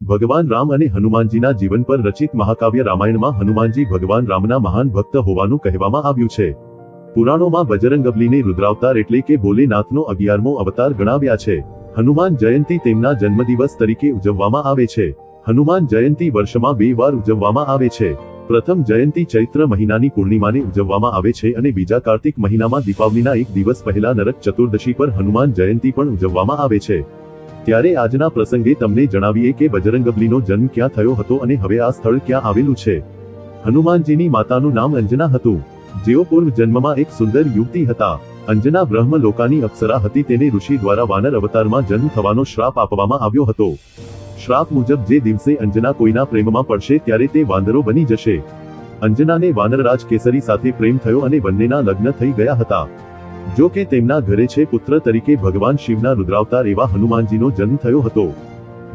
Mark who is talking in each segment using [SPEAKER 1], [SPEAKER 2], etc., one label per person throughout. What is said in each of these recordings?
[SPEAKER 1] ભગવાન રામ અને હનુમાનજીના જીવન પર રચિત મહાકાવ્ય રામાયણમાં હનુમાનજી ભગવાન રામના મહાન ભક્ત હોવાનું કહેવામાં આવ્યું છે. પુરાણોમાં બજરંગબલીને રુદ્રાવતાર એટલે કે ભોલેનાથનો અગિયારમો અવતાર ગણાવ્યા છે. હનુમાન જયંતી તેમના જન્મદિવસ તરીકે ઉજવવામાં આવે છે. હનુમાન જયંતી વર્ષમાં બે વાર ઉજવવામાં આવે છે. પ્રથમ જયંતી ચૈત્ર મહિનાની પૂર્ણિમાને ઉજવવામાં આવે છે અને બીજા કાર્તિક મહિનામાં દીપાવલીના એક દિવસ પહેલા નરક ચતુર્દશી પર હનુમાન જયંતી પણ ઉજવવામાં આવે છે. ત્યારે આજના પ્રસંગે તમને જણાવીએ કે બજરંગબલીનો જન્મ ક્યાં થયો હતો અને હવે આ સ્થળ ક્યાં આવેલું છે. હનુમાનજીની માતાનું નામ અંજના હતું. જેઓ પૂર્વ જન્મમાં એક સુંદર યુવતી હતા. અંજના બ્રહ્મ લોકાની અપ્સરા હતી તેને ઋષિ દ્વારા વાનર અવતારમાં જન્મ થવાનો શ્રાપ આપવામાં આવ્યો હતો. શ્રાપ મુજબ જે દિવસે અંજના કોઈના પ્રેમમાં પડશે ત્યારે તે વાંદરો બની જશે. અંજનાને વાનરરાજ કેસરી સાથે પ્રેમ થયો અને બંનેના લગ્ન થઈ ગયા હતા. જો કે તેમના ઘરે છે પુત્ર તરીકે ભગવાન શિવના રુદ્રાવતાર એવા હનુમાનજીનો જન્મ થયો હતો.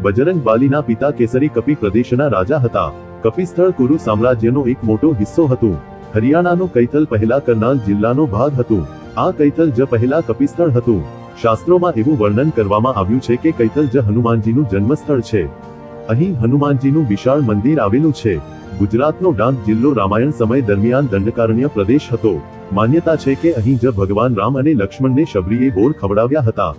[SPEAKER 1] બજરંગ બાલીના પિતા કેસરી કપી પ્રદેશના રાજા હતા. કપિસ્થળ કુરુ સામ્રાજ્યનો એક મોટો હિસ્સો હતો. હરિયાણાનો કૈથલ પહેલા કરનાલ જિલ્લાનો ભાગ હતું. આ કૈથલ જ પહેલા કપિસ્થળ હતું. શાસ્ત્રોમાં એવું વર્ણન કરવામાં આવ્યું છે કે કૈથલ જ હનુમાનજીનું જન્મસ્થળ છે. અહીં હનુમાનજીનું વિશાળ મંદિર આવેલું છે. ગુજરાતનો ડાંગ જિલ્લો રામાયણ સમય દરમિયાન દંડકારણ્ય પ્રદેશ હતો. માન્યતા છે કે અહીં જ ભગવાન રામ અને લક્ષ્મણને શબરીએ બોર ખવડાવ્યા હતા.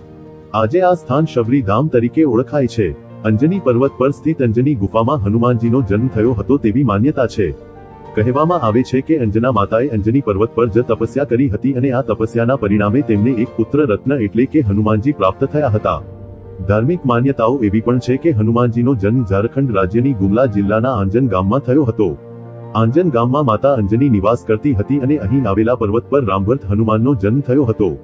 [SPEAKER 1] આજે આ સ્થાન શબરી ધામ તરીકે ઓળખાય છે. અંજની પર્વત પર સ્થિત અંજની ગુફામાં હનુમાનજીનો જન્મ થયો હતો તેવી માન્યતા છે. કહેવામાં આવે છે કે અંજના માતાએ અંજની પર્વત પર જ તપસ્યા કરી હતી અને આ તપસ્યાના પરિણામે તેમને એક પુત્ર રત્ન એટલે કે હનુમાનજી પ્રાપ્ત થયા હતા. ધાર્મિક માન્યતાઓ એવી પણ છે કે હનુમાનજીનો જન્મ ઝારખંડ રાજ્યની ગુમલા જિલ્લાના આંજન ગામમાં થયો હતો. આંજન ગામમાં માતા અંજની નિવાસ કરતી હતી અને અહીં આવેલા પર્વત પર રામભર્ત હનુમાનનો જન્મ થયો હતો.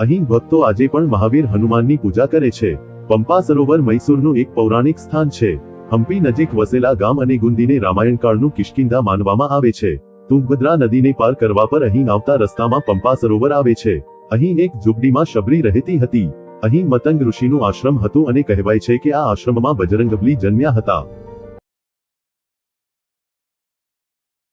[SPEAKER 1] અહીં ભક્તો આજે પણ મહાવીર હનુમાનની પૂજા કરે છે. પંપા સરોવર મૈસૂરનું એક પૌરાણિક સ્થાન છે. હમ્પી નજીક વસેલા ગામ અને ગુંદીને રામાયણકાળનું કિષ્કિંધા માનવામાં આવે છે. તુંગભદ્રા નદીને પાર કરવા પર અહીં આવતા રસ્તામાં પંપા સરોવર આવે છે. અહીં એક ઝૂંપડીમાં શબરી રહેતી હતી. અહીં મતંગ ઋષિનું આશ્રમ હતું અને કહેવાય છે કે આ આશ્રમમાં બજરંગબલી જન્મ્યા હતા.